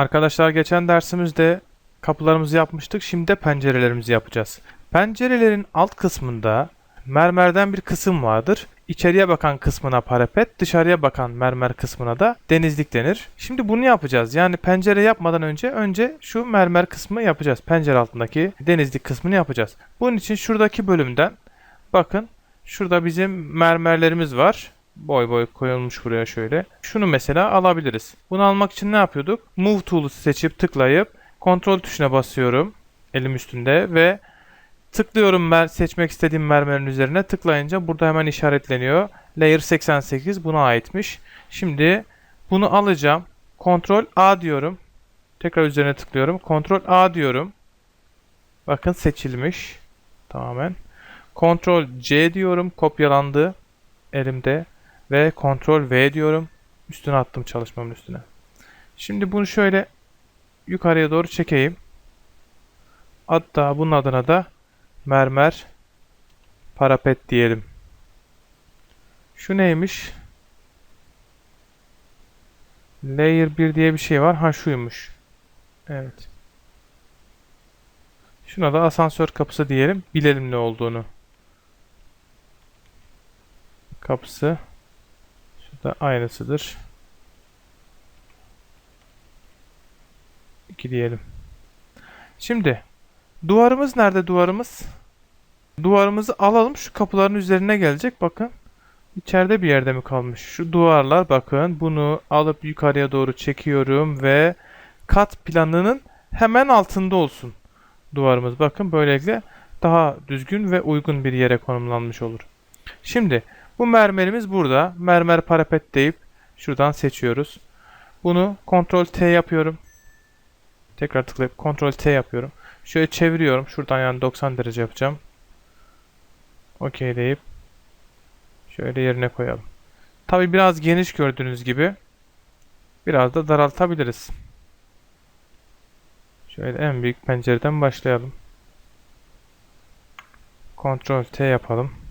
Arkadaşlar geçen dersimizde kapılarımızı yapmıştık. Şimdi de pencerelerimizi yapacağız. Pencerelerin alt kısmında mermerden bir kısım vardır. İçeriye bakan kısmına parapet, dışarıya bakan mermer kısmına da denizlik denir. Şimdi bunu yapacağız. Yani pencere yapmadan önce önce şu mermer kısmı yapacağız. Pencere altındaki denizlik kısmını yapacağız. Bunun için şuradaki bölümden bakın şurada bizim mermerlerimiz var. Boy boy koyulmuş buraya şöyle. Şunu mesela alabiliriz. Bunu almak için ne yapıyorduk? Move tool'u seçip tıklayıp kontrol tuşuna basıyorum elim üstünde ve tıklıyorum mer seçmek istediğim mermerin üzerine tıklayınca burada hemen işaretleniyor. Layer 88 buna aitmiş. Şimdi bunu alacağım. Kontrol A diyorum. Tekrar üzerine tıklıyorum. Kontrol A diyorum. Bakın seçilmiş. Tamamen. Kontrol C diyorum. Kopyalandı elimde ve kontrol V diyorum. Üstüne attım çalışmamın üstüne. Şimdi bunu şöyle yukarıya doğru çekeyim. Hatta bunun adına da mermer parapet diyelim. Şu neymiş? Layer 1 diye bir şey var. Ha şuymuş. Evet. Şuna da asansör kapısı diyelim. Bilelim ne olduğunu. Kapısı. Şurada aynısıdır. 2 diyelim. Şimdi duvarımız nerede duvarımız? Duvarımızı alalım. Şu kapıların üzerine gelecek. Bakın. İçeride bir yerde mi kalmış? Şu duvarlar bakın. Bunu alıp yukarıya doğru çekiyorum ve kat planının hemen altında olsun. Duvarımız bakın böylelikle daha düzgün ve uygun bir yere konumlanmış olur. Şimdi bu mermerimiz burada. Mermer parapet deyip şuradan seçiyoruz. Bunu Ctrl T yapıyorum. Tekrar tıklayıp Ctrl T yapıyorum. Şöyle çeviriyorum. Şuradan yani 90 derece yapacağım. OK deyip şöyle yerine koyalım. Tabi biraz geniş gördüğünüz gibi biraz da daraltabiliriz. Şöyle en büyük pencereden başlayalım. Ctrl T yapalım.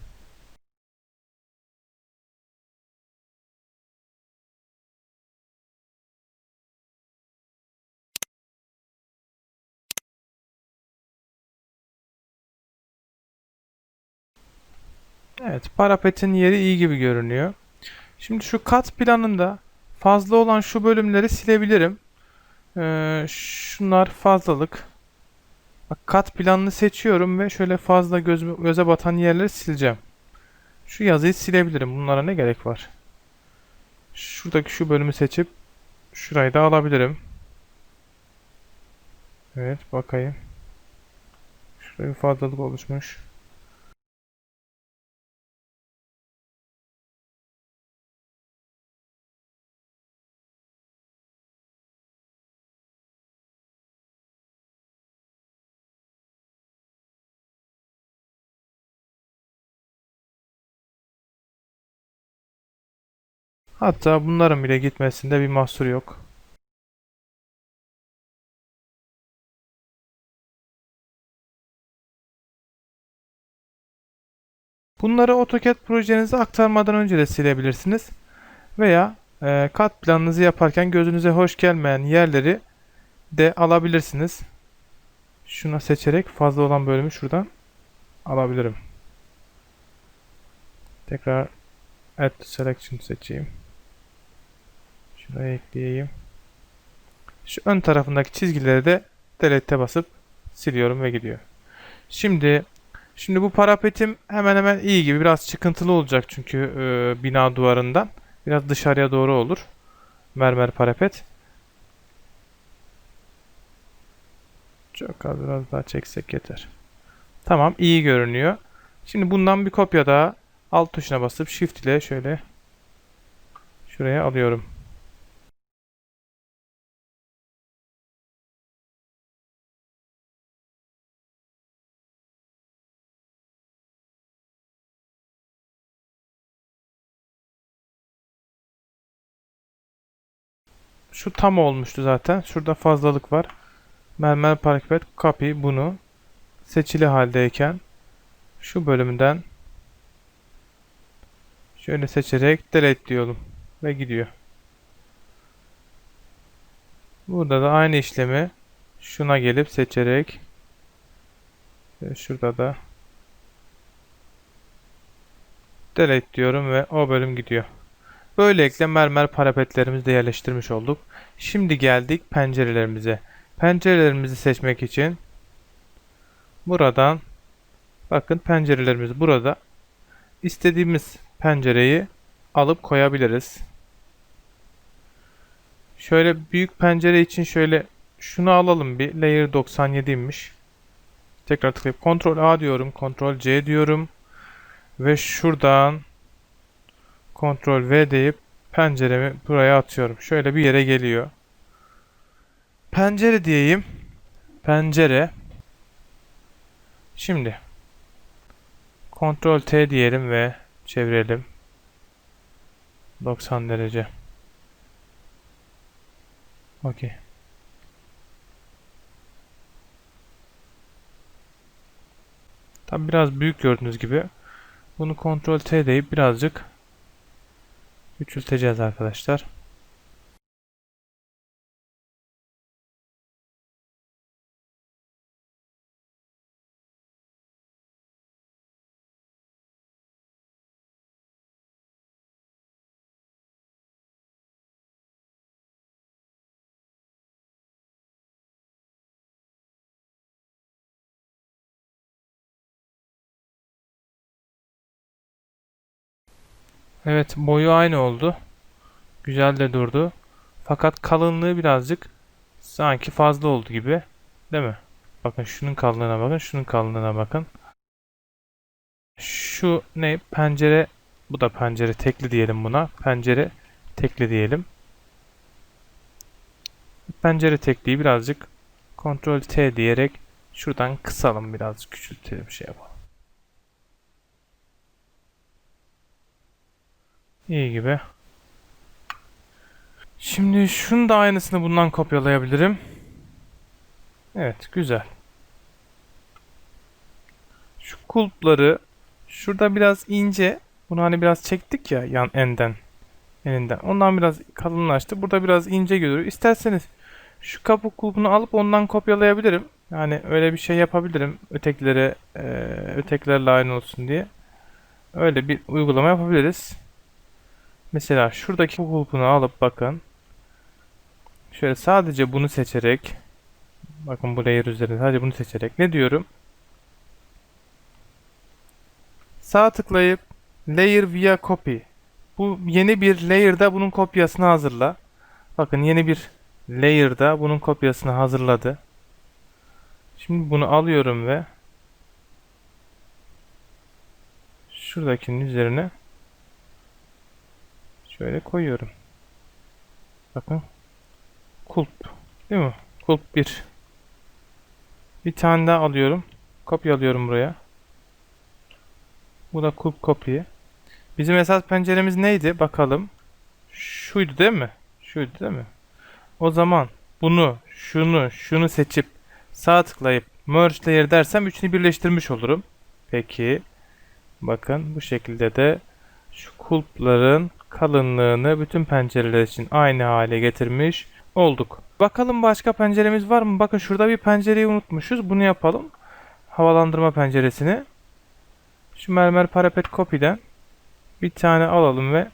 Evet, parapetin yeri iyi gibi görünüyor. Şimdi şu kat planında fazla olan şu bölümleri silebilirim. Ee, şunlar fazlalık. Bak kat planını seçiyorum ve şöyle fazla göz, göze batan yerleri sileceğim. Şu yazıyı silebilirim. Bunlara ne gerek var? Şuradaki şu bölümü seçip şurayı da alabilirim. Evet, bakayım. Şurada bir fazlalık oluşmuş. Hatta bunların bile gitmesinde bir mahsur yok. Bunları AutoCAD projenize aktarmadan önce de silebilirsiniz. Veya e, kat planınızı yaparken gözünüze hoş gelmeyen yerleri de alabilirsiniz. Şuna seçerek fazla olan bölümü şuradan alabilirim. Tekrar Add to Selection seçeyim. Şuraya ekleyeyim. Şu ön tarafındaki çizgileri de delete'e basıp siliyorum ve gidiyor. Şimdi şimdi bu parapetim hemen hemen iyi gibi biraz çıkıntılı olacak çünkü e, bina duvarından biraz dışarıya doğru olur. Mermer parapet. Çok az biraz daha çeksek yeter. Tamam iyi görünüyor. Şimdi bundan bir kopya daha alt tuşuna basıp shift ile şöyle şuraya alıyorum. Şu tam olmuştu zaten. Şurada fazlalık var. Mermer parapet copy bunu seçili haldeyken şu bölümden şöyle seçerek delete diyorum ve gidiyor. Burada da aynı işlemi şuna gelip seçerek şurada da delete diyorum ve o bölüm gidiyor. Böylelikle mermer parapetlerimizi de yerleştirmiş olduk. Şimdi geldik pencerelerimize. Pencerelerimizi seçmek için buradan bakın pencerelerimiz burada. İstediğimiz pencereyi alıp koyabiliriz. Şöyle büyük pencere için şöyle şunu alalım bir. Layer 97'ymiş. Tekrar tıklayıp Ctrl A diyorum. Ctrl C diyorum. Ve şuradan Ctrl V deyip penceremi buraya atıyorum. Şöyle bir yere geliyor. Pencere diyeyim. Pencere. Şimdi Ctrl T diyelim ve çevirelim. 90 derece. Okey. Tabi biraz büyük gördüğünüz gibi. Bunu Ctrl T deyip birazcık küçülteceğiz arkadaşlar. Evet boyu aynı oldu. Güzel de durdu. Fakat kalınlığı birazcık sanki fazla oldu gibi. Değil mi? Bakın şunun kalınlığına bakın. Şunun kalınlığına bakın. Şu ne? Pencere. Bu da pencere tekli diyelim buna. Pencere tekli diyelim. Pencere tekliği birazcık Ctrl T diyerek şuradan kısalım birazcık küçültelim şey yapalım. İyi gibi. Şimdi şunu da aynısını bundan kopyalayabilirim. Evet, güzel. Şu kulpları şurada biraz ince. Bunu hani biraz çektik ya yan enden. Eninden. Ondan biraz kalınlaştı. Burada biraz ince görünüyor. İsterseniz şu kapı kulpunu alıp ondan kopyalayabilirim. Yani öyle bir şey yapabilirim. Ötekilere, e, ötekilerle aynı olsun diye. Öyle bir uygulama yapabiliriz. Mesela şuradaki kulpunu alıp bakın. Şöyle sadece bunu seçerek bakın bu layer üzerinde sadece bunu seçerek ne diyorum? Sağ tıklayıp layer via copy. Bu yeni bir layer'da bunun kopyasını hazırla. Bakın yeni bir layer'da bunun kopyasını hazırladı. Şimdi bunu alıyorum ve şuradakinin üzerine Şöyle koyuyorum. Bakın. Kulp. Değil mi? Kulp 1. Bir tane daha alıyorum. Kopya alıyorum buraya. Bu da kulp kopya. Bizim esas penceremiz neydi? Bakalım. Şuydu değil mi? Şuydu değil mi? O zaman bunu, şunu, şunu seçip sağ tıklayıp merge layer dersem üçünü birleştirmiş olurum. Peki. Bakın bu şekilde de şu kulpların kalınlığını bütün pencereler için aynı hale getirmiş olduk. Bakalım başka penceremiz var mı? Bakın şurada bir pencereyi unutmuşuz. Bunu yapalım. Havalandırma penceresini. Şu mermer parapet kopiden bir tane alalım ve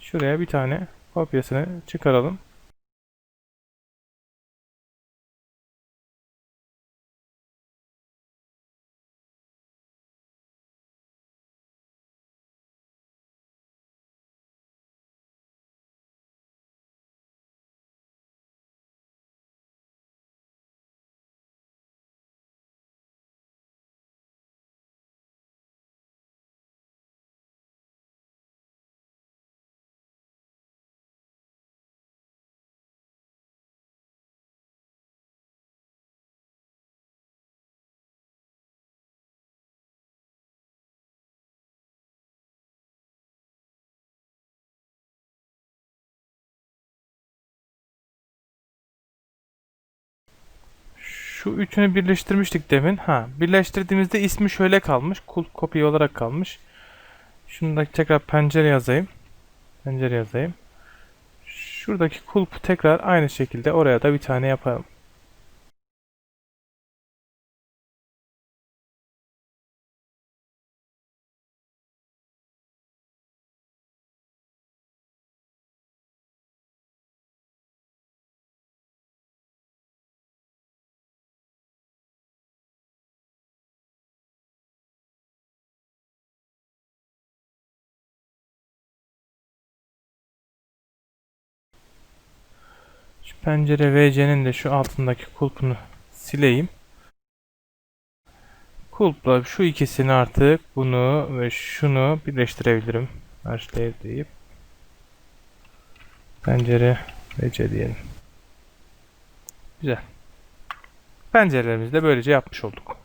şuraya bir tane kopyasını çıkaralım. Şu üçünü birleştirmiştik demin. Ha, birleştirdiğimizde ismi şöyle kalmış. Kul kopya olarak kalmış. Şunu da tekrar pencere yazayım. Pencere yazayım. Şuradaki kulpu tekrar aynı şekilde oraya da bir tane yapalım. Pencere VC'nin de şu altındaki kulpunu sileyim. Kulpla şu ikisini artık bunu ve şunu birleştirebilirim. Başlayıp deyip pencere VC diyelim. Güzel. Pencerelerimizi de böylece yapmış olduk.